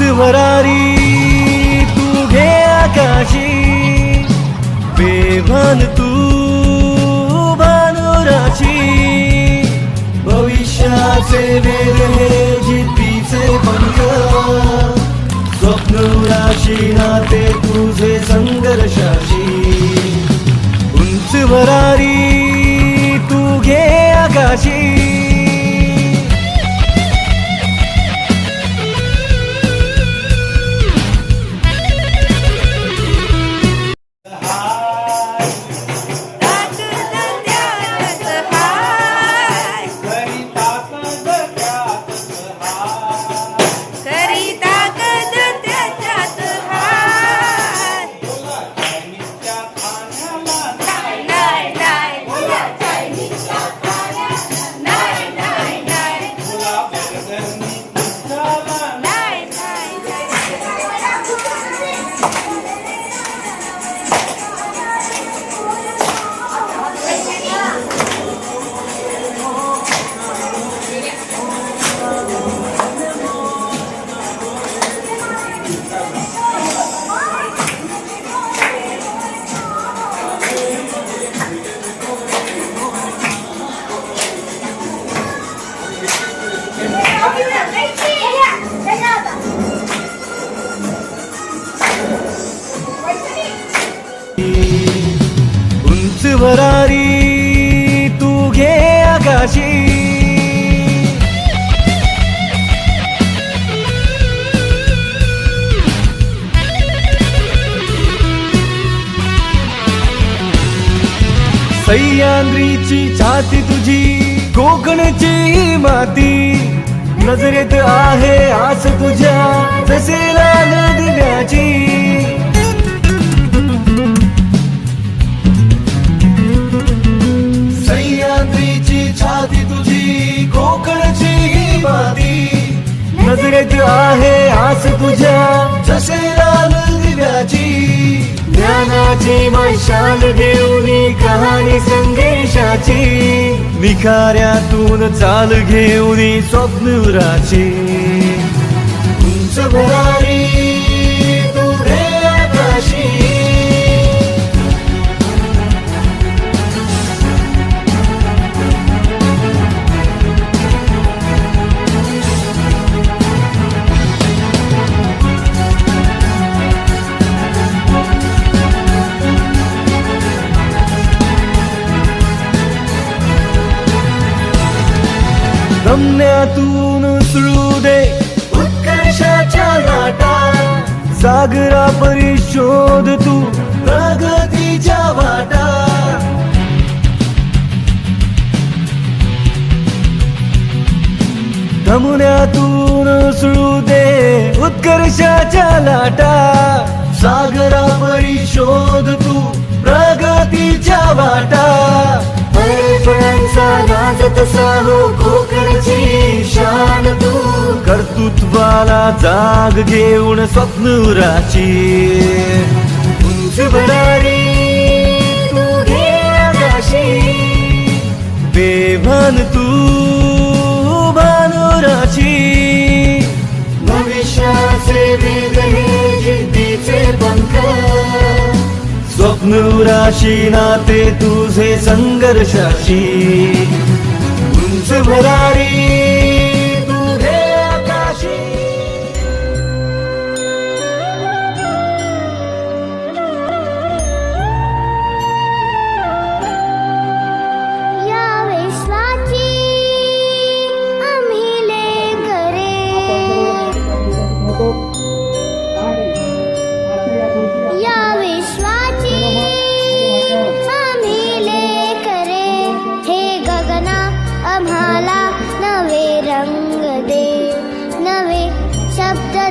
भरारी तू घे आकाशी। बेभान तू भानुराची भविष्याचे वेध हे जिद्दीचे पंख। स्वप्न राशी नाते तुझे वरारी भरारी तू घे आकाशी. सह्याद्रीची छाती तुझी कोकणची माती. नजरेत आहे आस तुझ्या जसे लाल आस तुझ्या. जसे लाल दिव्याची ज्ञानाची मशाल घेऊन कहाणी संदेशाची. निखाऱ्यातून चाल घेऊन स्वप्नुराची रमण्यातून सुळू दे. उत्कर्षाच्या लाटा. सागरा परिशोध तू. प्रगतीच्या वाटा. धमुन्यातून सुळू दे. उत्कर्षाच्या लाटा. सागरा परिशोध तू. प्रगतीच्या वाटा. फळांचा नाचत साहो कोकणची जाग घेऊन स्वप्नुराची. उंच भरारी तू घे आकाशी. बेभान तू भानुराची. भविष्याचे वेग हे जिद्दीचे पंख. स्वप्नुराशी नाते तुझे संघर्षाशी. उंच भरारी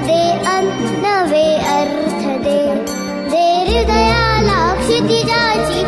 दे नवे अर्थ दे. हृदयाला क्षितिजाची